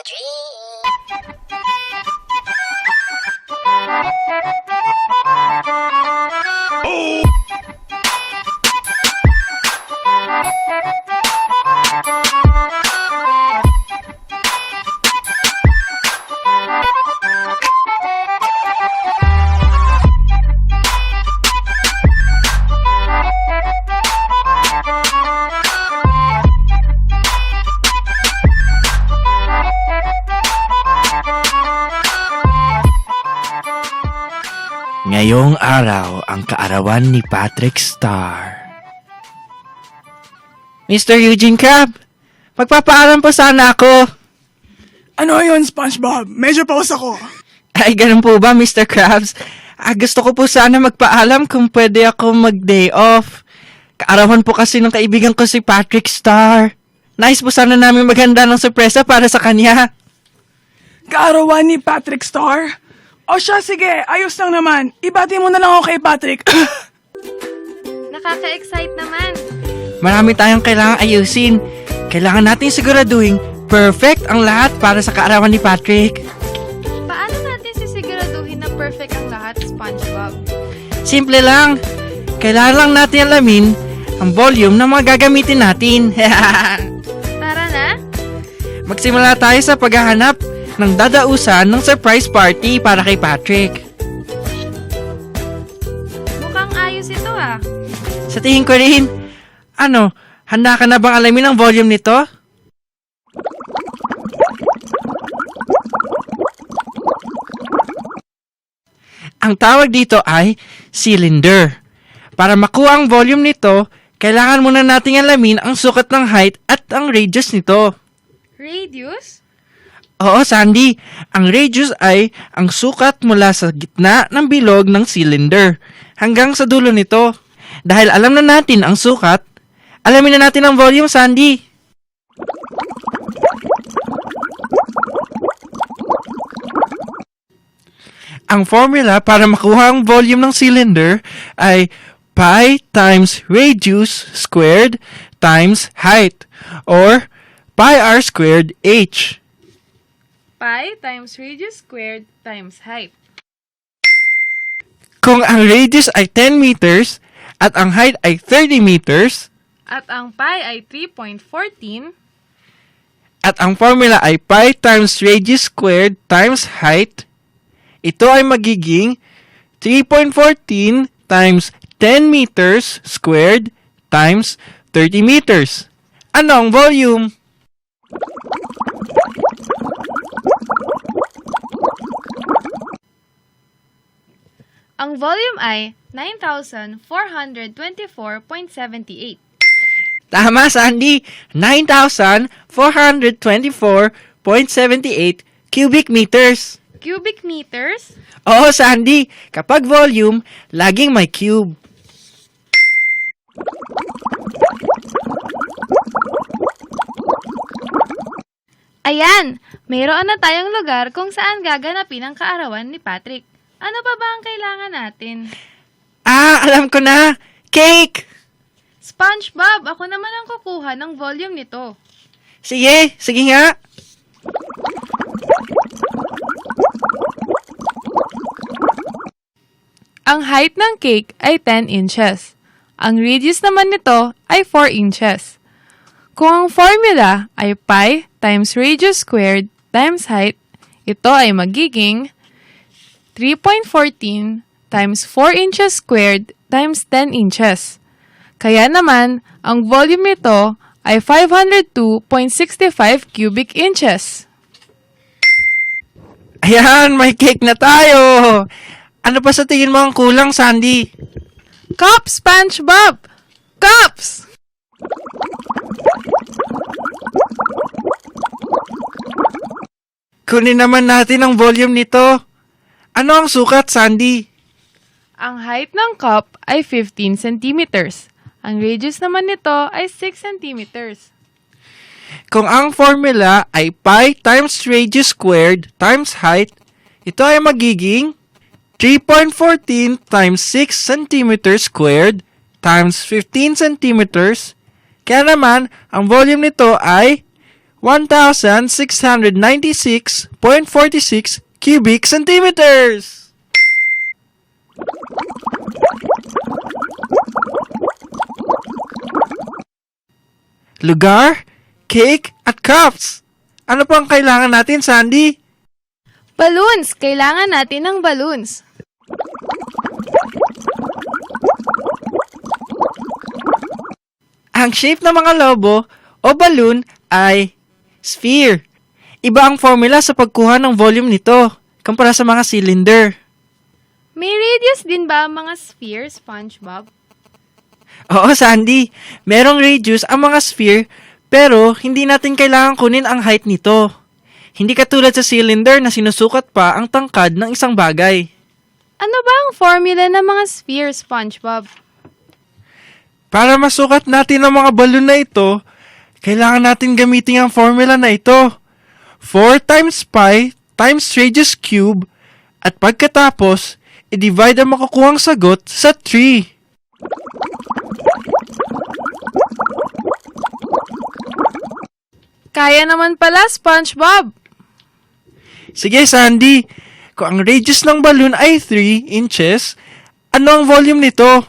a dream. Ngayong araw ang kaarawan ni Patrick Star. Mr. Eugene Crab, magpapaalam po sana ako. Ano yun, SpongeBob? Medyo pause ako. Ay, ganun po ba, Mr. Krabs? Ah, gusto ko po sana magpaalam kung pwede ako mag-day off. Kaarawan po kasi ng kaibigan ko si Patrick Star. Nice po sana namin maghanda ng sorpresa para sa kanya. Kaarawan ni Patrick Star? O siya, sige, ayos lang naman. Ibati mo na lang ako kay Patrick. Nakaka-excite naman. Marami tayong kailangang ayusin. Kailangan natin siguraduhin perfect ang lahat para sa kaarawan ni Patrick. Paano natin sisiguraduhin na perfect ang lahat, SpongeBob? Simple lang. Kailangan lang natin alamin ang volume ng mga gagamitin natin. Tara na? Magsimula tayo sa paghahanap ng dadausan ng surprise party para kay Patrick. Mukhang ayos ito ah. Sa tingin ko rin, ano, handa ka na bang alamin ang volume nito? Ang tawag dito ay cylinder. Para makuha ang volume nito, kailangan muna nating alamin ang sukat ng height at ang radius nito. Radius? Oo, Sandy. Ang radius ay ang sukat mula sa gitna ng bilog ng cylinder hanggang sa dulo nito. Dahil alam na natin ang sukat, alamin na natin ang volume, Sandy. Ang formula para makuha ang volume ng cylinder ay pi times radius squared times height or pi r squared h. Pi times radius squared times height. Kung ang radius ay 10 meters at ang height ay 30 meters At ang pi ay 3.14, at ang formula ay pi times radius squared times height, ito ay magiging 3.14 times 10 meters squared times 30 meters. Ano ang volume? Ang volume ay 9,424.78. Tama, Sandy. 9,424.78 cubic meters. Cubic meters? Oo, Sandy. Kapag volume, laging may cube. Ayan! Mayroon na tayong lugar kung saan gaganapin ang kaarawan ni Patrick. Ano pa ba ang kailangan natin? Ah, alam ko na. Cake! SpongeBob, ako naman ang kukuha ng volume nito. Sige, sige nga. Ang height ng cake ay 10 inches. Ang radius naman nito ay 4 inches. Kung ang formula ay pi times radius squared times height, ito ay magiging 3.14 times 4 inches squared times 10 inches. Kaya naman, ang volume nito ay 502.65 cubic inches. Ayan, may cake na tayo. Ano pa sa tingin mo ang kulang, Sandy? Cups, SpongeBob! Cups! Kunin naman natin ang volume nito. Ano ang sukat, Sandy? Ang height ng cup ay 15 centimeters. Ang radius naman nito ay 6 centimeters. Kung ang formula ay pi times radius squared times height, ito ay magiging 3.14 times 6 centimeters squared times 15 centimeters. Kaya naman, ang volume nito ay 1,696.46 cubic centimeters. Lugar, cake, at cups. Ano pa ang kailangan natin, Sandy? Balloons! Kailangan natin ng balloons. Ang shape ng mga lobo o balloon ay sphere. Iba ang formula sa pagkuha ng volume nito kumpara sa mga cylinder. May radius din ba ang mga sphere, SpongeBob? Oo, Sandy. Merong radius ang mga sphere pero hindi natin kailangan kunin ang height nito. Hindi katulad sa cylinder na sinusukat pa ang tangkad ng isang bagay. Ano ba ang formula ng mga sphere, SpongeBob? Para masukat natin ang mga balloon na ito, kailangan natin gamitin ang formula na ito. 4 times pi times radius cube at pagkatapos, i-divide ang makukuhang sagot sa 3. Kaya naman pala, SpongeBob! Sige, Sandy. Kung ang radius ng balloon ay 3 inches, ano ang volume nito?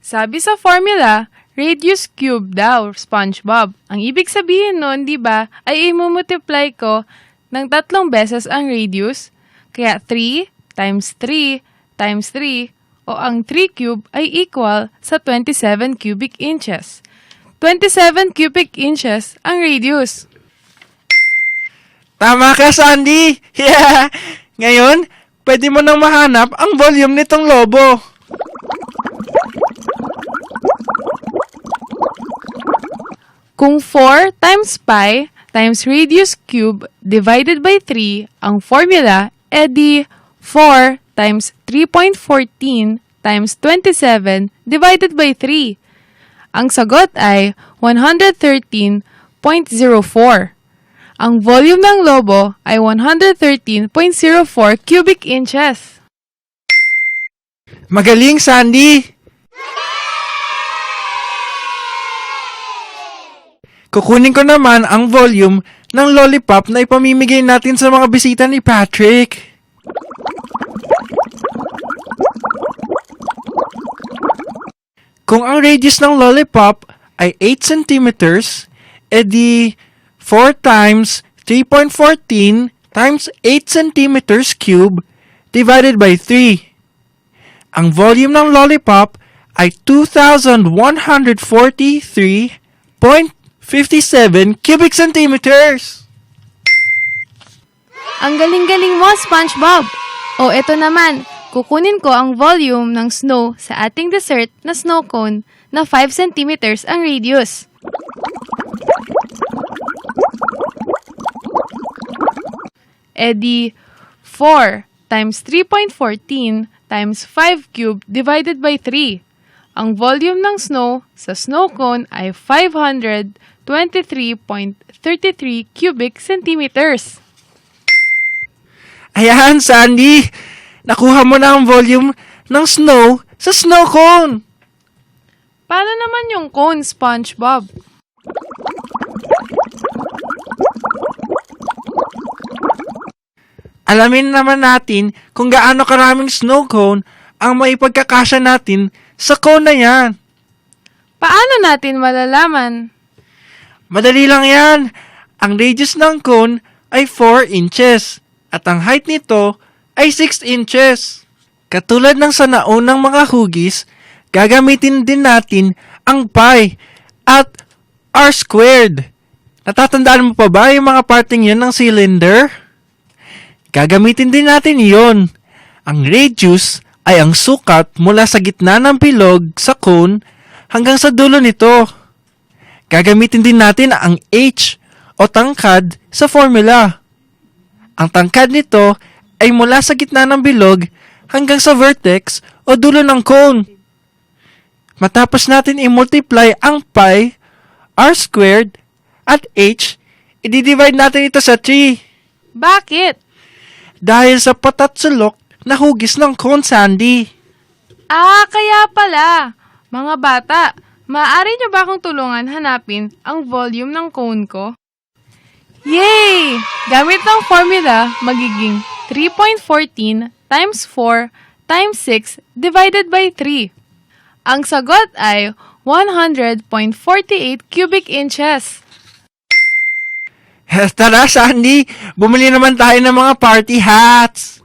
Sabi sa formula, radius cube daw, SpongeBob. Ang ibig sabihin nun, di ba, ay imumultiply ko ng tatlong beses ang radius. Kaya 3 times 3 times 3 o ang 3 cube ay equal sa 27 cubic inches. 27 cubic inches ang radius. Tama ka, Sandy! Yeah! Ngayon, pwede mo nang mahanap ang volume nitong lobo. Kung 4 times pi times radius cube divided by 3 ang formula, edi 4 times 3.14 times 27 divided by 3. Ang sagot ay 113.04. Ang volume ng lobo ay 113.04 cubic inches. Magaling, Sandy! Kukunin ko naman ang volume ng lollipop na ipamimigay natin sa mga bisita ni Patrick. Kung ang radius ng lollipop ay 8 centimeters, edi 4 times 3.14 times 8 centimeters cube divided by 3. Ang volume ng lollipop ay 2,143.57 cubic centimeters. Ang galing-galing mo, SpongeBob! O eto naman, kukunin ko ang volume ng snow sa ating dessert na snow cone na 5 centimeters ang radius. Edi 4 times 3.14 times 5 cube divided by 3. Ang volume ng snow sa snow cone ay 523.33 cubic centimeters. Ayan, Sandy! Nakuha mo na ang volume ng snow sa snow cone. Paano naman yung cone, SpongeBob? Alamin naman natin kung gaano karaming snow cone ang maipagkakasya natin sa cone na yan. Paano natin malalaman? Madali lang yan. Ang radius ng cone ay 4 inches at ang height nito ay 6 inches. Katulad ng sa naunang mga hugis, gagamitin din natin ang pi at r squared. Natatandaan mo pa ba yung mga parting yun ng cylinder? Gagamitin din natin yon. Ang radius ay ang sukat mula sa gitna ng bilog sa cone hanggang sa dulo nito. Gagamitin din natin ang h o tangkad sa formula. Ang tangkad nito ay mula sa gitna ng bilog hanggang sa vertex o dulo ng cone. Matapos natin i-multiply ang pi, r squared, at h, i-divide natin ito sa 3 Bakit? dahil sa patat sulok na hugis ng cone sandy. Ah, kaya pala. Mga bata, maaari niyo ba akong tulungan hanapin ang volume ng cone ko? Yay! Gamit ng formula, magiging 3.14 times 4 times 6 divided by 3. Ang sagot ay 100.48 cubic inches. Tara, Sandy! Bumili naman tayo ng mga party hats!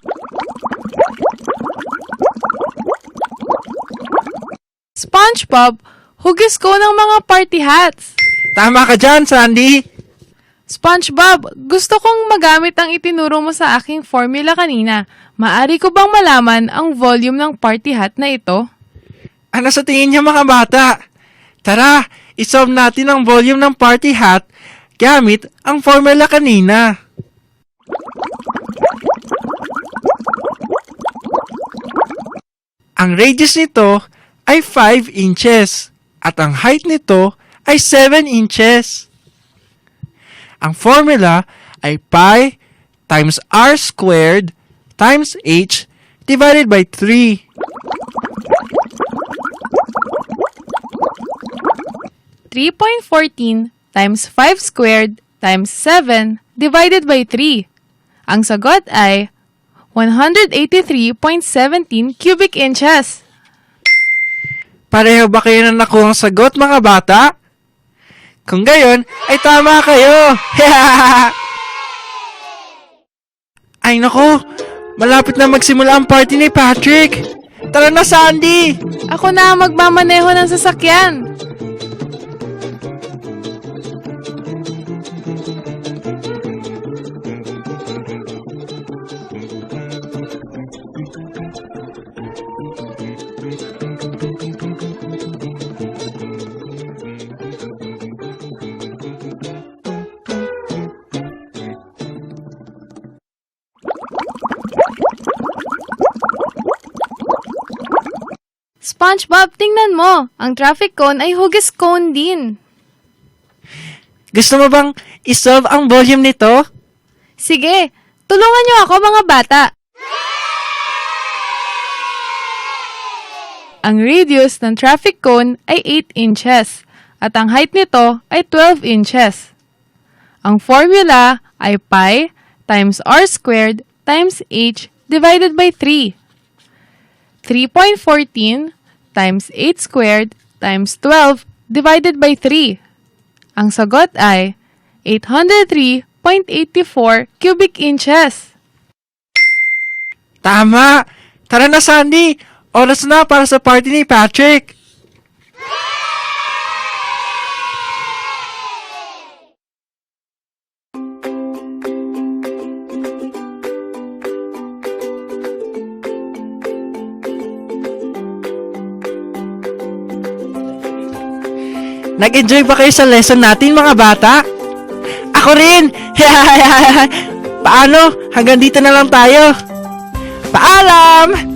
SpongeBob, hugis ko ng mga party hats. Tama ka dyan, Sandy! SpongeBob, gusto kong magamit ang itinuro mo sa aking formula kanina. Maari ko bang malaman ang volume ng party hat na ito? Ano sa tingin niyo mga bata? Tara, isolve natin ang volume ng party hat gamit ang formula kanina. Ang radius nito ay 5 inches at ang height nito ay 7 inches. Ang formula ay pi times r squared times h divided by 3. 3.14 times 5 squared times 7 divided by 3. Ang sagot ay 183.17 cubic inches. Pareho ba kayo na nakuhang sagot mga bata? Kung gayon, ay tama kayo! ay nako, malapit na magsimula ang party ni Patrick! Tara na, Sandy! Ako na ang magmamaneho ng sasakyan. SpongeBob, tingnan mo. Ang traffic cone ay hugis cone din. Gusto mo bang isolve ang volume nito? Sige, tulungan niyo ako mga bata. Ang radius ng traffic cone ay 8 inches at ang height nito ay 12 inches. Ang formula ay pi times r squared times h divided by 3. 3.14 times 8 squared times 12 divided by 3. Ang sagot ay 803.84 cubic inches. Tama! Tara na, Sandy! Oras na para sa party ni Patrick! Nag-enjoy ba kayo sa lesson natin mga bata? Ako rin! Paano? Hanggang dito na lang tayo. Paalam!